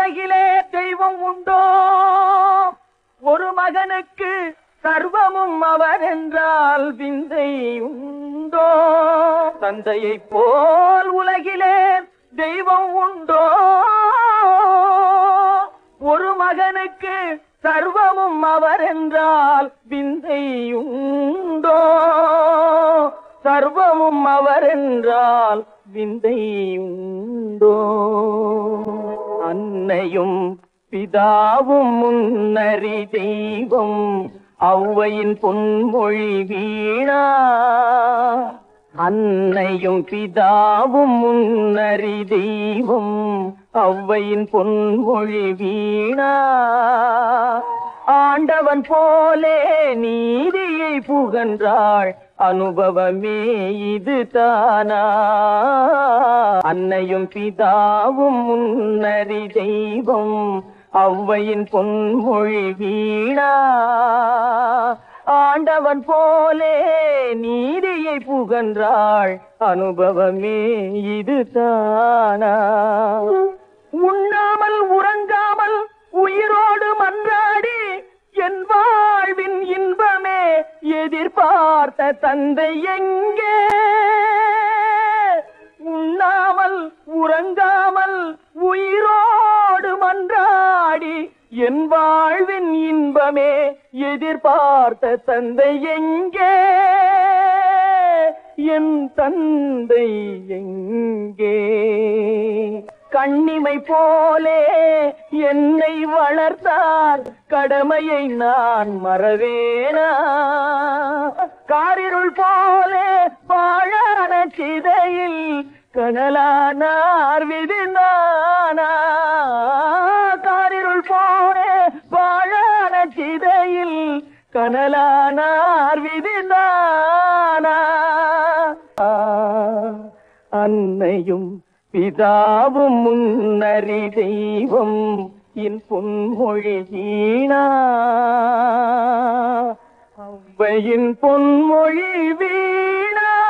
உலகிலே தெய்வம் உண்டோ? ஒரு மகனுக்கு சர்வமும் அவர் என்றால் விந்தை உண்டோ? தந்தையை போல் உலகிலே தெய்வம் உண்டோ? ஒரு மகனுக்கு சர்வமும் அவர் என்றால் விந்தை உண்டோ? சர்வமும் அவர் என்றால் விந்தை உண்டோ? அன்னையும் பிதாவும் முன்னறி தெய்வம். ஔவையின் பொன்மொழி வீணா. அன்னையும் பிதாவும் முன்னறி தெய்வம். ஔவையின் பொன்மொழி வீணா. ஆண்டவன் போலே நீதியை புகன்றாள். அனுபவமே இது தானா அன்னையும் பிதாவும் முன்னறி தெய்வம் அவ்வையின் பொன்மொழி வீணா? ஆண்டவன் போலே நீதியை புகன்றாள். அனுபவமே இது தானா உண்ணாமல் உறங்க பார்த்த தந்தை எங்கே? உண்ணாமல் உறங்காமல் உயிரோடு மன்றாடி என் வாழ்வின் இன்பமே எதிர்பார்த்த தந்தை எங்கே? என் தந்தை எங்கே? கண்ணிமை போலே என்னை வளர்த்தார் கடமையை நான் மறவேனா? சிதையில் கடலானார் விதிந்தானா? காரிருள் போனே பாழான சிதையில் கனலானார் விதிந்தானா? அன்னையும் பிதாவும் முன்னறி தெய்வம் என் பொன்மொழி வீணா. ஔவையின் பொன்மொழி வீணா.